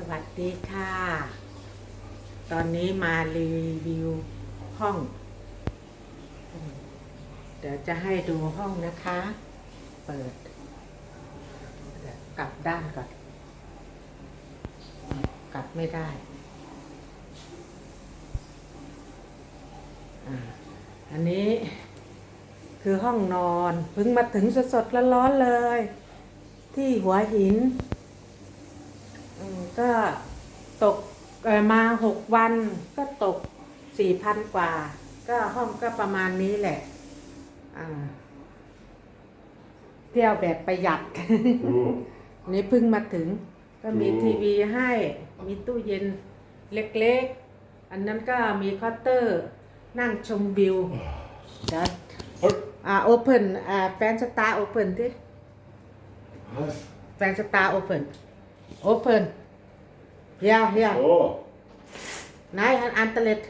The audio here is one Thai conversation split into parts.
สวัสดีค่ะ ตอนนี้มารีวิวห้อง เดี๋ยวจะให้ดูห้องนะคะ เปิดเดี๋ยวกลับด้านก่อน กลับไม่ได้อันนี้คือห้องนอนเพิ่งมาถึงสดๆร้อนๆเลย ที่หัวหิน ก็ตกเอ่อมาหกวันก็ตกสี่พันกว่า ก็ห้องก็ประมาณนี้แหละอ่าเที่ยวแบบประหยัด นี่เพิ่งมาถึง ก็มีโอ้ทีวีให้ มีตู้เย็นเล็กๆ อันนั้นก็มีเคาน์เตอร์ นั่งชมวิวเดี๋ยวอ่าโอเพนอ่าแฟนสตาร์โอเพนที่ Was? แฟนสตาร์โอเพนโอเพน เฮียเฮีย Oh, นายอันอันเตเลต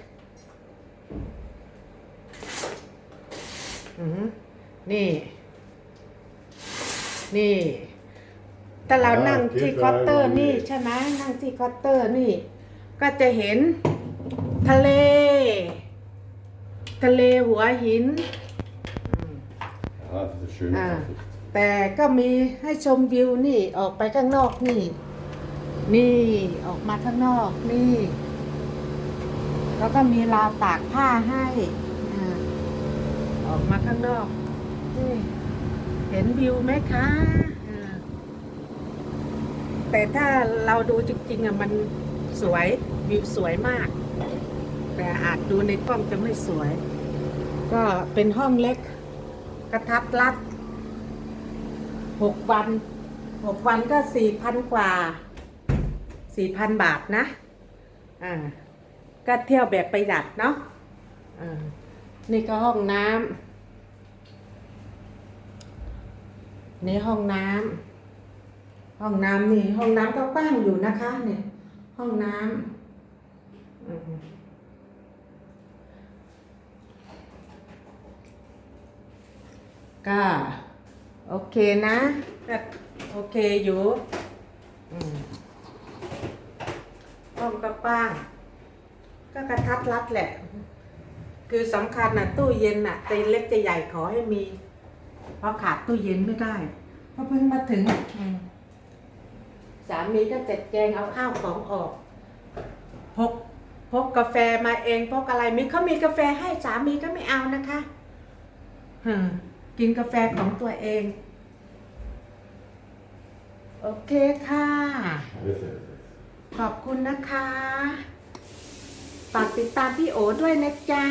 อือหือนี่ นี่ ถ้าเราอ่านั่งที่ที่เคาน์เตอร์ไกลๆนี่ใช่ไหมนั่งที่เคาน์เตอร์นี่ ก็จะเห็น ทะเล ทะเลหัวหิน ja, das ist schön. Ah. แต่ก็มีให้ชมวิวนี่ออกไปข้างนอกนี่ นี่ออกมาข้างนอกนี่ แล้วก็มีราวตากผ้าให้ออกมาข้างนอกนี่เห็นวิวไหมคะแต่ถ้าเราดูจริงๆอะมันสวยวิวสวยมาก แต่อาจดูในกล้องจะไม่สวย ก็เป็นห้องเล็ก กระทัดรัดหกวันหกวันก็สี่พันกว่า สี่พันบาทนะ อ่า ก็เที่ยวแบบประหยัดเนาะ อ่า นี่ก็ห้องน้ำนี่ห้องน้ำ ห้องน้ำนี่ ห้องน้ำก็กว้างอยู่นะคะเนี่ย ห้องน้ำอืมก็โอเคนะ โอเคอยู่ อืม ห้องก็กว้าง ก็กระทัดรัดแหละ คือสำคัญน่ะ ตู้เย็นน่ะจะเล็กจะใหญ่ขอให้มี เพราะขาดตู้เย็นไม่ได้ เพราะเพิ่งมาถึงอืมสามีก็จัดแจงเอาข้าวของออกพกพกกาแฟมาเองพกอะไรมีเขามีกาแฟให้สามีก็ไม่เอานะคะอืมกินกาแฟของตัวเอง โอเคค่ะ Das ist ขอบคุณนะคะ ฝากติดตามพี่โอด้วยนะจ๊ะ